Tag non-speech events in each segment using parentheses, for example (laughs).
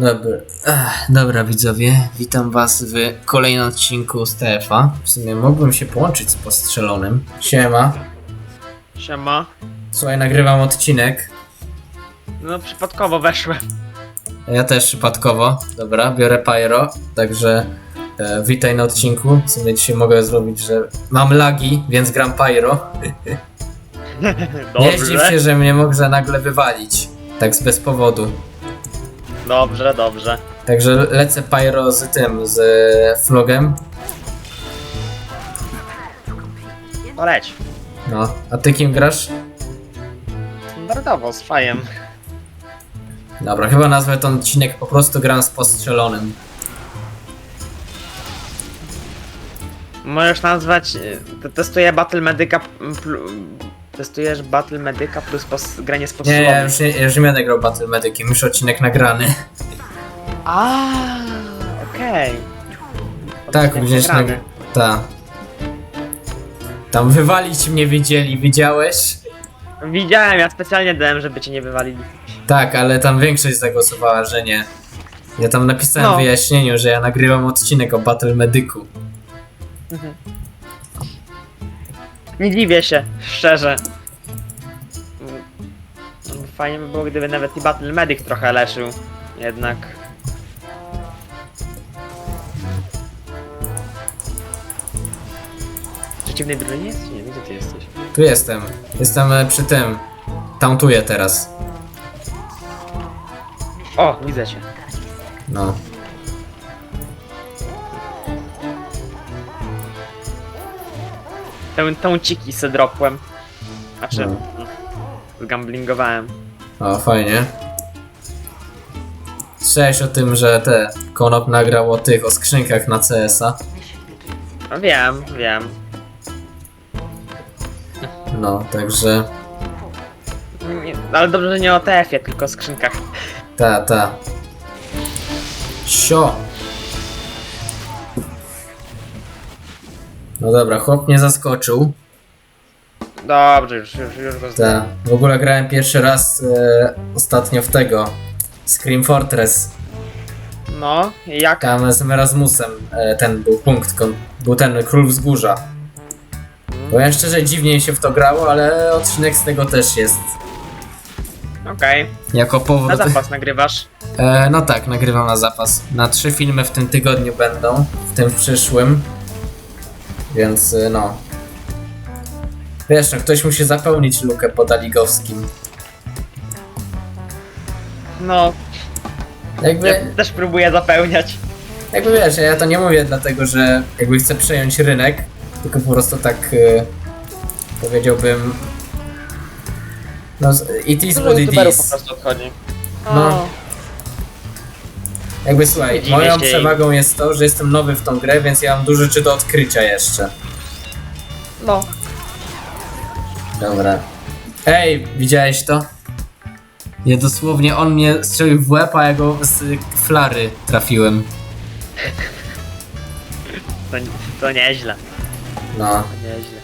Dobra, Ach, dobra widzowie, witam was w kolejnym odcinku z TF-a. W sumie mógłbym się połączyć z postrzelonym. Siema. Siema. Słuchaj, nagrywam odcinek. No przypadkowo weszłem. Ja też przypadkowo. Dobra, biorę Pyro, także e, witaj na odcinku. W sumie dzisiaj mogę zrobić, że mam lagi, więc gram Pyro. (laughs) Nie zdziw się, że mnie może nagle wywalić. Tak z bez powodu. Dobrze, dobrze. Także lecę Pyro z tym, z e, Flogem. To leć. No, a ty kim grasz? Standardowo, z fajem. Dobra, chyba nazwę ten odcinek po prostu gram z postrzelonym. Możesz nazwać... to Testuję Battle Medica... Testujesz Battle Medica plus pos, granie z Nie, podstawą. ja już nie, ja już nie będę grał Battle Mediciem, już odcinek nagrany. A, okej. tak, Odcinek gdzieś na... nagrany. Ta. Tam wywalić mnie widzieli, widziałeś? Widziałem, ja specjalnie dałem, żeby cię nie wywalili. Tak, ale tam większość zagłosowała, że nie. Ja tam napisałem No. w wyjaśnieniu, że ja nagrywam odcinek o Battle Medicu. Nie dziwię się, szczerze. Fajnie by było, gdyby nawet i Battle Medic trochę leszył. Jednak. W przeciwnej drużynie jest? Nie, gdzie ty jesteś? Tu jestem. Jestem e, przy tym. Tauntuję teraz. O, widzę cię. No. Tę, tą ciki se dropłem. Znaczy, No. zgamblingowałem. O, fajnie. Słyszałeś o tym, że te Konop nagrał o tych, o skrzynkach na CS-a? No wiem, wiem. No, także... Nie, ale dobrze, że nie o TF-ie, tylko o skrzynkach. Ta, ta. Sio. No dobra, chłop mnie zaskoczył. Dobrze, już, już, już go Ta. znam. W ogóle grałem pierwszy raz e, ostatnio w tego. Scream Fortress. No, i jak? Tam z Erasmusem e, ten był punkt, kon- był ten Król Wzgórza. Powiem szczerze, dziwnie się w to grało, ale odcinek z tego też jest. Okej. Jako Na powrót. zapas nagrywasz. E, no tak, nagrywam na zapas. Na trzy filmy w tym tygodniu będą, w tym w przyszłym. Więc e, no. Wiesz, no, ktoś musi zapełnić lukę po Daligowskim. No, Jakby, ja też próbuję zapełniać. jakby wiesz, ja to nie mówię dlatego, że jakby chcę przejąć rynek, tylko po prostu tak e, powiedziałbym. No, z- it is Dużo what it youtuberów po is. prostu odchodzi. No. Jakby słuchaj, Dziwię moją się przewagą jest to, że jestem nowy w tą grę, więc ja mam dużo rzeczy do odkrycia jeszcze. No. Dobra. Ej, widziałeś to? Nie, dosłownie on mnie strzelił w łeb, a ja go z flary trafiłem. To, to nieźle. No. To nieźle.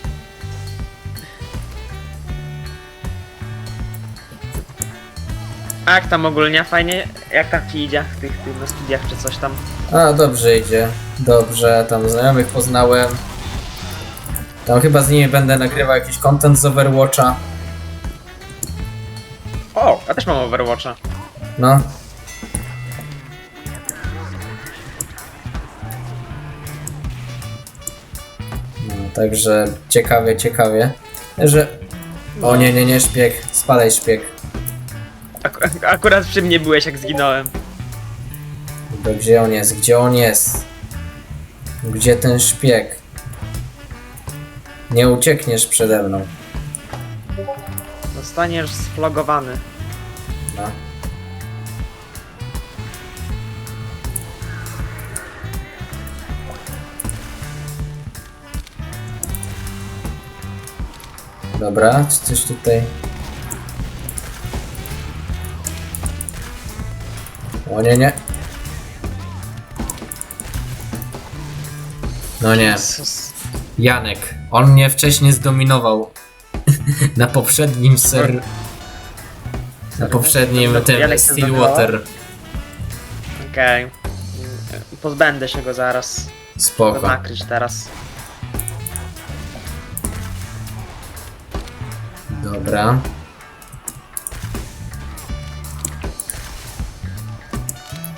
A jak tam ogólnie? Fajnie? Jak tam ci idzie w tych, tych na studiach czy coś tam? A, dobrze idzie. Dobrze, tam znajomych poznałem. Tam chyba z nimi będę nagrywał jakiś content z Overwatcha. O, ja też mam Overwatcha. No. No, także ciekawie, ciekawie. Że... O nie, nie, nie, szpieg. Spadaj szpieg. Ak akurat przy mnie byłeś jak zginąłem. Gdzie on jest? Gdzie on jest? Gdzie ten szpieg? Nie uciekniesz przede mną. Zostaniesz sflogowany. No. Dobra, czy coś tutaj... O nie, nie. No nie. Jezus. Janek. On mnie wcześniej zdominował. (laughs) Na poprzednim ser... Na poprzednim tym Janek się Stillwater. Okej. Pozbędę się go zaraz. Go Spoko. nakryć teraz. Dobra.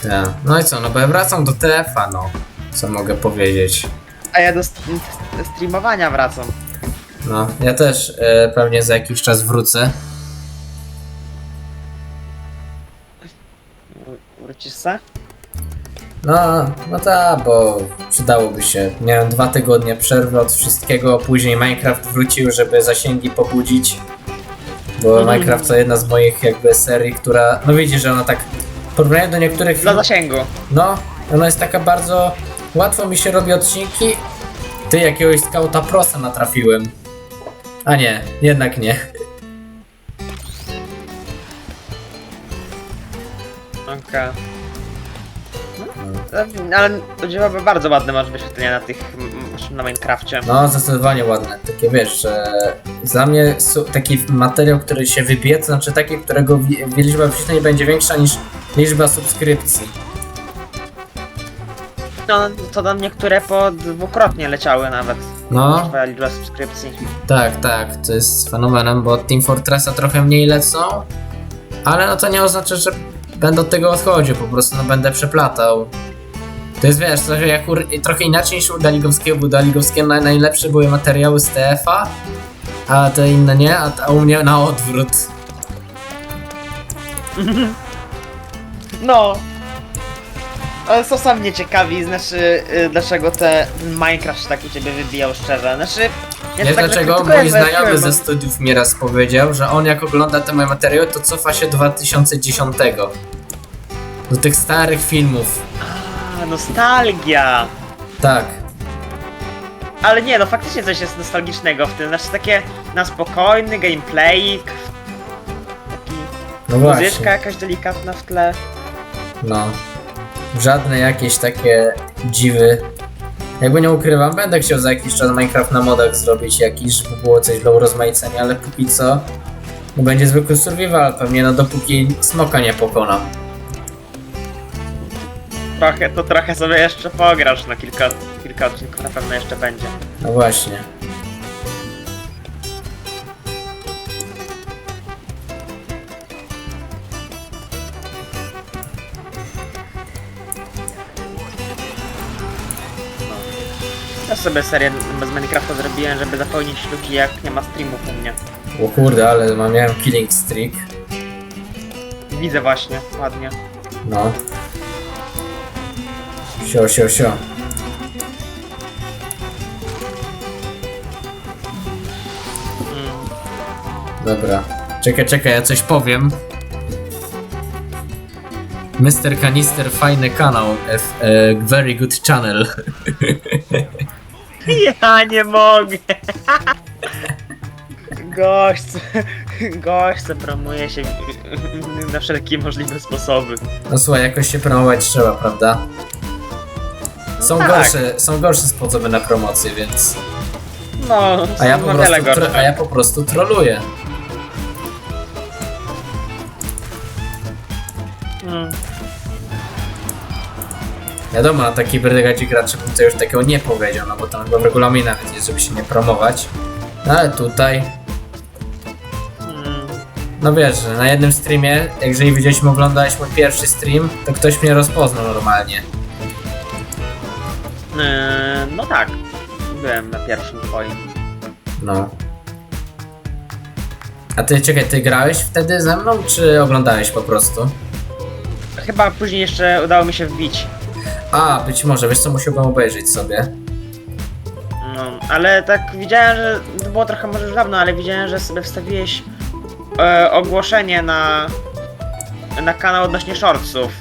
Tak. No i co, no bo ja wracam do TF-a, no. Co mogę powiedzieć? A ja do st- streamowania wracam. No, ja też e, pewnie za jakiś czas wrócę. Wr- Wrócisz se? No, no tak, bo przydałoby się. Miałem dwa tygodnie przerwy od wszystkiego, później Minecraft wrócił, żeby zasięgi pobudzić. Bo Mhm. Minecraft to jedna z moich jakby serii, która, no widzisz, że ona tak w porównaniu do niektórych Dla zasięgu. no, ona jest taka bardzo, łatwo mi się robi odcinki. Ty jakiegoś skauta prosa natrafiłem. A nie, jednak nie. Okej. No, Ale udziałamy bardzo ładne masz wyświetlenia na tych na Minecrafcie. No, zdecydowanie ładne. Takie wiesz, że dla mnie su- taki materiał, który się wybije, to znaczy taki, którego wi- liczba wyświetleń będzie większa niż liczba subskrypcji. No, to tam niektóre po dwukrotnie leciały nawet. No, Twoja liczba subskrypcji. tak, tak, to jest fenomenem, bo Team Fortressa trochę mniej lecą, ale no to nie oznacza, że będę od tego odchodził, po prostu no będę przeplatał. To jest wiesz, trochę, jak u, trochę inaczej niż u Daligowskiego, bo u Daligowskiego naj, najlepsze były materiały z TF-a, a te inne nie, a, a u mnie na odwrót. No. Ale co sam mnie ciekawi, znaczy, y, dlaczego te Minecraft tak u ciebie wybijał szczerze. Znaczy, ja Wiesz tak dlaczego? Mój znajomy ze studiów mi raz powiedział, że on jak ogląda te moje materiały, to cofa się do 2010. Do tych starych filmów. A, nostalgia! Tak. Ale nie, no faktycznie coś jest nostalgicznego w tym. Znaczy takie na spokojny gameplayik. Taki No muzyczka właśnie. jakaś delikatna w tle. No. Żadne jakieś takie dziwy. Jakby nie ukrywam, będę chciał za jakiś czas Minecraft na modach zrobić jakiś, żeby było coś dla urozmaicenia, ale póki co będzie zwykły survival, pewnie no dopóki smoka nie pokonam. Trochę, to trochę sobie jeszcze pograsz, no kilka, kilka odcinków na pewno jeszcze będzie. No właśnie. Ja sobie serię z Minecrafta zrobiłem, żeby zapełnić luki jak nie ma streamów u mnie. O kurde, ale mam miałem killing streak. Widzę właśnie, ładnie. No. Sio, sio, sio. Mm. Dobra. Czekaj, czekaj, ja coś powiem. Mr. Kanister, fajny kanał. F, e, very good channel. (laughs) (laughs) Ja nie mogę! Gość, gość promuje się na wszelkie możliwe sposoby. No słuchaj, jakoś się promować trzeba, prawda? Są tak. gorsze, są gorsze sposoby na promocję, więc. No, A ja są po prostu, tro, gorsze. a ja po prostu troluję. Mm. Wiadomo, na takiej brygadzie graczy bym to już takiego nie powiedział, no bo tam chyba w regulaminie nawet jest, żeby się nie promować. No ale tutaj, Mm. no wiesz, że na jednym streamie, jeżeli widzieliśmy, oglądałeś mój pierwszy stream, to ktoś mnie rozpoznał normalnie. Yy, no tak, byłem na pierwszym twoim. No. A ty, czekaj, ty grałeś wtedy ze mną, czy oglądałeś po prostu? Chyba później jeszcze udało mi się wbić. A, być może, wiesz co, musiałbym obejrzeć sobie. No, ale tak widziałem, że to było trochę może już dawno, ale widziałem, że sobie wstawiłeś e, ogłoszenie na na kanał odnośnie shortsów.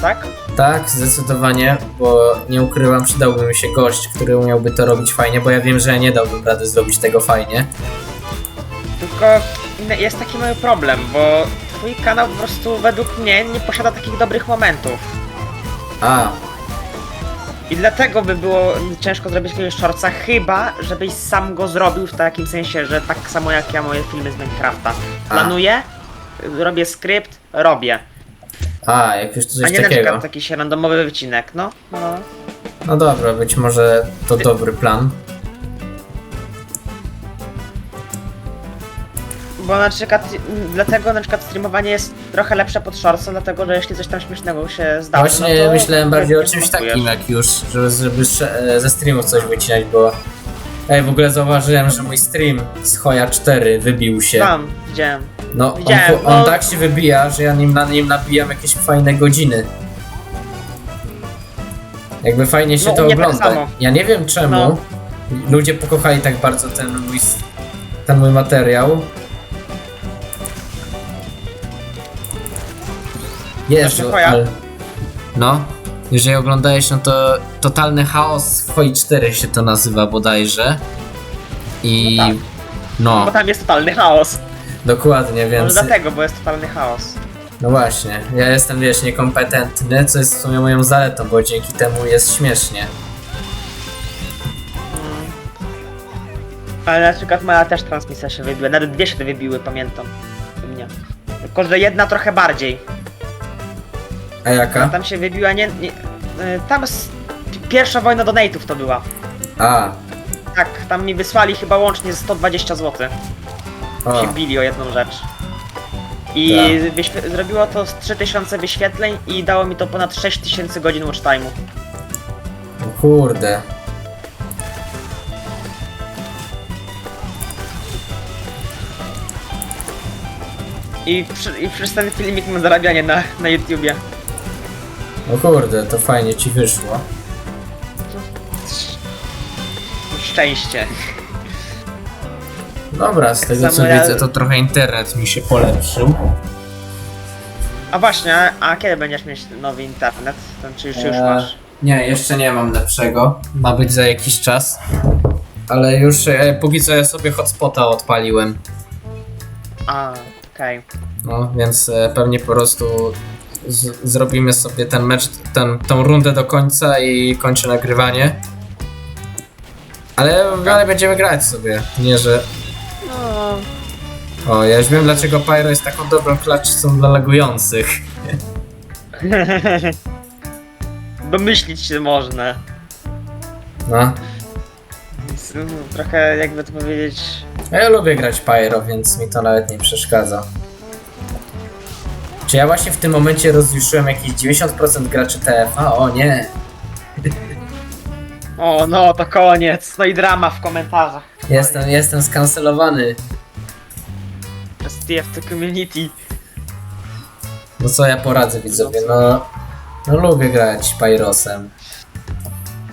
Tak? Tak, zdecydowanie, bo nie ukrywam, przydałby mi się gość, który umiałby to robić fajnie, bo ja wiem, że ja nie dałbym rady zrobić tego fajnie. Tylko inny- jest taki mały problem, bo twój kanał po prostu według mnie nie posiada takich dobrych momentów. A, I dlatego by było ciężko zrobić jakiegoś shortsa, chyba żebyś sam go zrobił w takim sensie, że tak samo jak ja moje filmy z Minecrafta. Planuję, robię skrypt, robię. A, jak już to A coś nie na takiego. przykład taki się randomowy wycinek, no. no. No dobra, być może to dobry plan. Bo na przykład, m, dlatego na przykład streamowanie jest trochę lepsze pod shortsem, dlatego że jeśli coś tam śmiesznego się zdarzy, Właśnie no to myślałem bardziej o nie czymś takim jak już, żeby, żeby e, ze streamów coś wycinać, bo Ej, w ogóle zauważyłem, że mój stream z Hoja 4 wybił się. Tam, widziałem. No, on, widziałem, on no. tak się wybija, że ja nim, na nim nabijam jakieś fajne godziny. Jakby fajnie się No, to u mnie tak ogląda. samo. ja nie wiem czemu No. ludzie pokochali tak bardzo ten mój, s- ten mój materiał. Jezu, Znaczy ale... No, jeżeli oglądałeś, no to Totalny Chaos w Hoi 4 się to nazywa bodajże. I... No tak. No, Bo tam jest totalny chaos. dokładnie, Może więc... dlatego, bo jest totalny chaos. No właśnie, ja jestem, wiesz, niekompetentny, co jest w sumie moją zaletą, bo dzięki temu jest śmiesznie. Ale na przykład moja też transmisja się wybiła, nawet dwie się wybiły, pamiętam. U mnie. Tylko, że jedna trochę bardziej. A jaka? Tam się wybiła nie... nie y, tam s- pierwsza wojna donate'ów to była. A, Tak, tam mi wysłali chyba łącznie 120 zł. o, Się bili o jedną rzecz. I Tak. wyświe- zrobiło to z 3000 wyświetleń i dało mi to ponad 6000 godzin watch time'u. kurde. I, przy, I przez ten filmik mam zarabianie na, na YouTubie. O kurde, to fajnie ci wyszło. Szczęście. Dobra, z tego samo co ja- widzę, to trochę internet mi się polepszył. A właśnie, a, a kiedy będziesz mieć nowy internet? Ten, czy już, już Eee, masz? Nie, jeszcze nie mam lepszego. Ma być za jakiś czas. Ale już e, póki co ja sobie hotspota odpaliłem. A, okej. No, więc e, pewnie po prostu z, zrobimy sobie ten mecz, ten, tą rundę do końca i kończę nagrywanie. Ale dalej będziemy grać sobie. Nie, że. No, O, ja już wiem dlaczego Pyro jest taką dobrą klaczcą dla lagujących. (laughs) domyślić się można. No. No, Trochę, jakby to powiedzieć... A ja lubię grać Pyro, więc mi to nawet nie przeszkadza. Czy ja właśnie w tym momencie rozjuszyłem jakieś 90% graczy TFA? O nie! O, no, to koniec. No i drama w komentarzach. Jestem, jestem skancelowany. Przez TFT Community. No co ja poradzę widzowie, no... No lubię grać Pyrosem.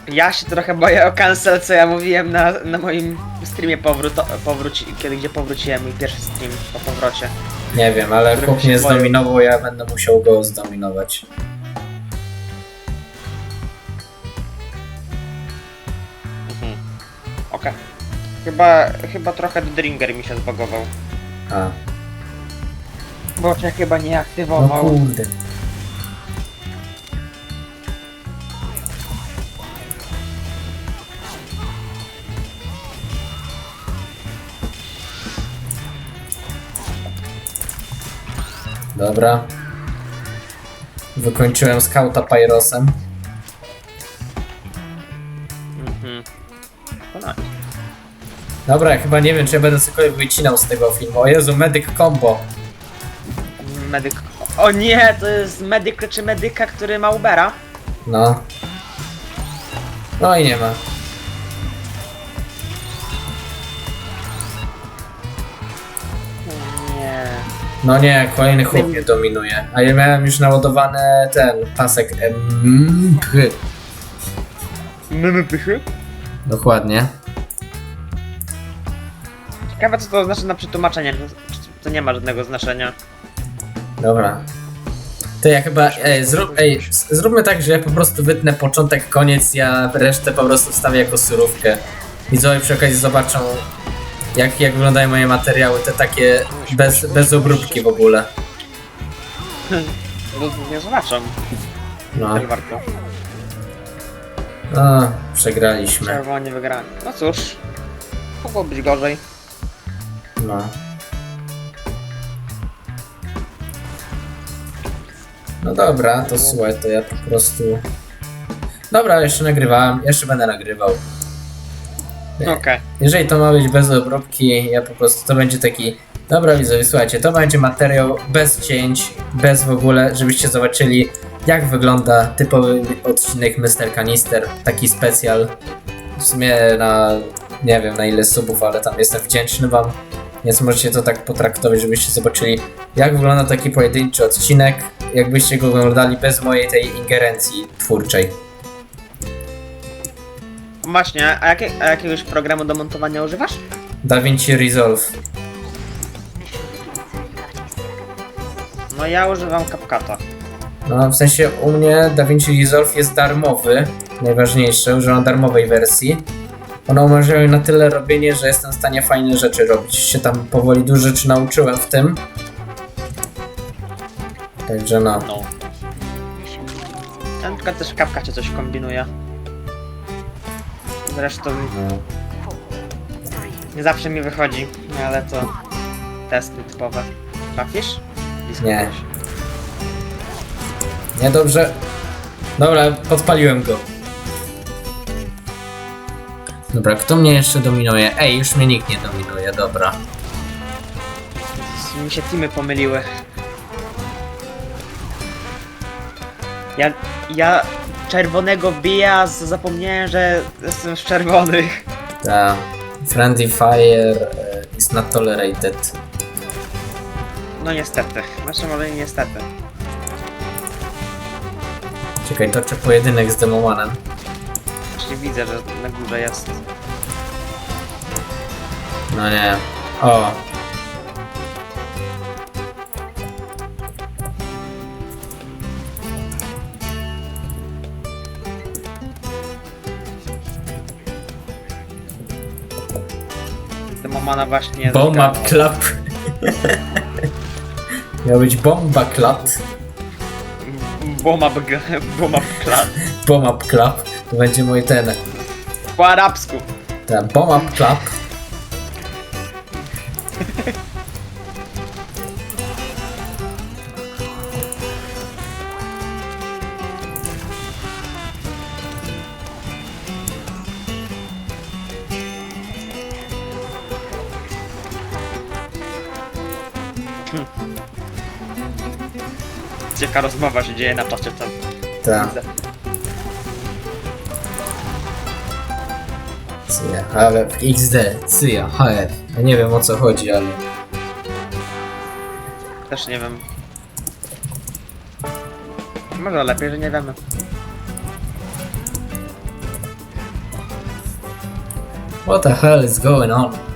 Ja się trochę boję o cancel, co ja mówiłem na, na moim streamie powrót, powróci, kiedy gdzie powróciłem, mój pierwszy stream po powrocie. Nie wiem, ale chłop się mnie zdominował, ja będę musiał go zdominować. Okej. Chyba, chyba trochę Dringer mi się zbagował. A, Bo się chyba nie no aktywował. kurde. Dobra. Wykończyłem skauta Pyrosem. Mhm. Dobra, chyba nie wiem, czy ja będę cokolwiek wycinał z tego filmu. O Jezu, Medic Combo. Medyk. O nie, to jest medyk czy medyka, który ma Ubera. No. No i nie ma. No nie, kolejny chłop mnie dominuje. A ja miałem już naładowany ten pasek MP. Mymy pychy? Dokładnie. Ciekawe co to znaczy na przetłumaczenie. To, to nie ma żadnego znaczenia. Dobra. To ja chyba. Ej, zrób, ej, z- zróbmy tak, że ja po prostu wytnę początek, koniec, ja resztę po prostu wstawię jako surówkę. Widzowie przy okazji zobaczą, jak, jak wyglądają moje materiały, te takie bez, bez obróbki w ogóle. (laughs) Nie zobaczą. No. A, przegraliśmy. Czerwoni wygrali. No cóż. Mogło być gorzej. No. No dobra, to słuchaj, to ja po prostu... Dobra, jeszcze nagrywałem, jeszcze będę nagrywał. Okej. Jeżeli to ma być bez obróbki, ja po prostu to będzie taki. Dobra, widzowie, słuchajcie, to będzie materiał bez cięć, bez w ogóle, żebyście zobaczyli, jak wygląda typowy odcinek Mr. Kanister, taki specjal. W sumie na nie wiem na ile subów, ale tam jestem wdzięczny Wam, więc możecie to tak potraktować, żebyście zobaczyli, jak wygląda taki pojedynczy odcinek, jakbyście go oglądali bez mojej tej ingerencji twórczej. Właśnie, a, jakie, a jakiegoś programu do montowania używasz? DaVinci Resolve. No ja używam CapCut'a. No, w sensie u mnie DaVinci Resolve jest darmowy, najważniejsze, używam darmowej wersji. Ona umożliwia mi na tyle robienie, że jestem w stanie fajne rzeczy robić. Się tam powoli dużo rzeczy nauczyłem w tym. Także no. No. Ja na przykład też w CapCucie coś kombinuję. Zresztą nie zawsze mi wychodzi, no ale to testy typowe. Trafisz? Blisko Nie. byłeś. Niedobrze. Dobra, podpaliłem go. Dobra, kto mnie jeszcze dominuje? Ej, już mnie nikt nie dominuje, dobra. Mi się teamy pomyliły. Ja, ja czerwonego biję, a z- zapomniałem, że jestem z czerwonych. Ta Friendly Fire e, is not tolerated. No niestety. Znaczy może nie niestety. Czekaj, toczę pojedynek z Demomanem. Właśnie widzę, że na górze jest. No nie. O. Demomana właśnie Bomb zgarnął. Up Club. Miał być Bomba Club. Bomb up, g- bomb up klan. Bomb Up Club. To będzie mój ten. Po arabsku. Ten Bomb Up (laughs) Club. Cieka rozmowa się dzieje na czacie tam. Ta. Widzę. Cyja, HF, XD, Cyja, HF. Ja nie wiem o co chodzi, ale... Też nie wiem. Może lepiej, że nie wiemy. What the hell is going on?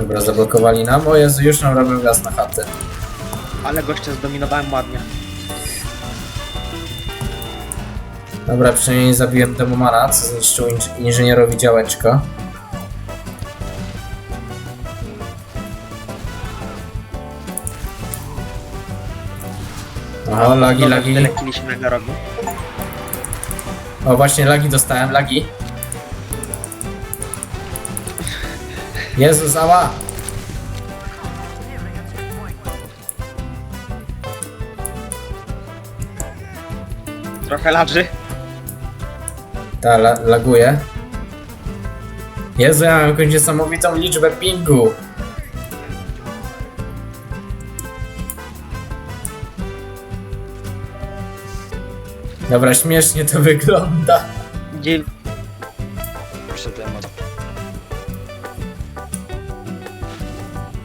Dobra, zablokowali nam. O Jezu, już nam robią gaz na chatę. Ale gościa zdominowałem ładnie. Dobra, przynajmniej zabiłem Demomana, co zniszczył inż- inżynierowi działeczko. O, lagi, Dobra, lagi. Tyle kili się nagle robi. O, właśnie lagi dostałem, lagi. Jezus, ała! Trochę ladży. Ta, la, laguje. Jezu, ja mam jakąś niesamowitą liczbę pingu. Dobra, śmiesznie to wygląda. Gdzie...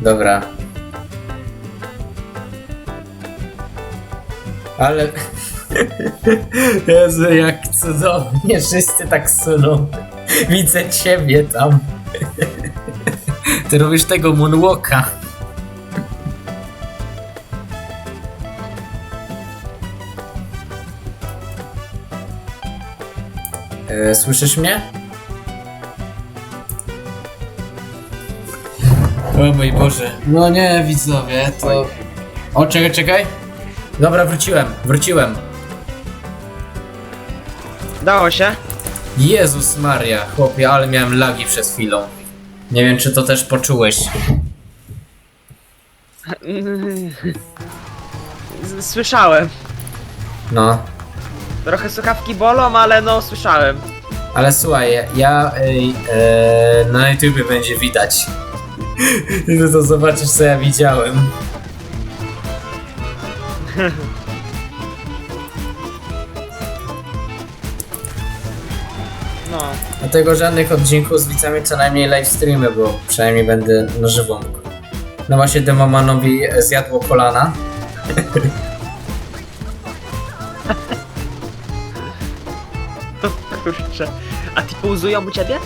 Dobra. Ale... (laughs) Jezu, jak cudownie wszyscy tak suną. Widzę ciebie tam. (laughs) Ty robisz tego moonwalka. E, słyszysz mnie? O mój Boże. No nie, widzowie, to... O, czekaj, czekaj. Dobra, wróciłem, wróciłem. Dało się? Jezus Maria, chłopie, ale miałem lagi przez chwilę. Nie wiem, czy to też poczułeś. (laughs) Słyszałem. No. Trochę słuchawki bolą, ale no słyszałem. Ale słuchaj, ja ej, e, na YouTubie będzie widać. (laughs) Ty to zobaczysz co ja widziałem. (laughs) No. Dlatego żadnych odcinków z widzami, co najmniej live streamy, bo przynajmniej będę na żywo mógł. No właśnie Demomanowi zjadło kolana. (laughs) Kurczę. A ty pauzują u ciebie?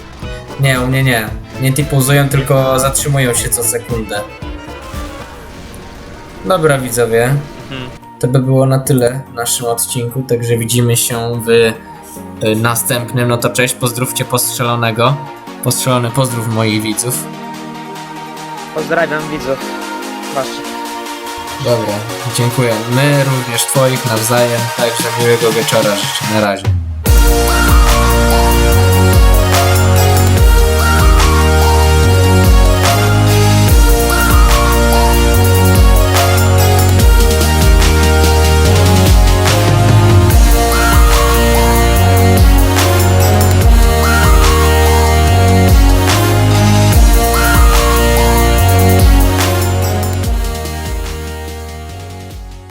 Nie, u mnie nie. Nie tipuzują, tylko zatrzymują się co sekundę. Dobra widzowie, Mhm. to by było na tyle w naszym odcinku, także widzimy się w y, następnym. No to cześć, pozdrówcie postrzelonego. Postrzelony pozdrów moich widzów. Pozdrawiam widzów. Waszych. Dobra, dziękuję. My również twoich nawzajem, także miłego wieczora życzę. Na razie.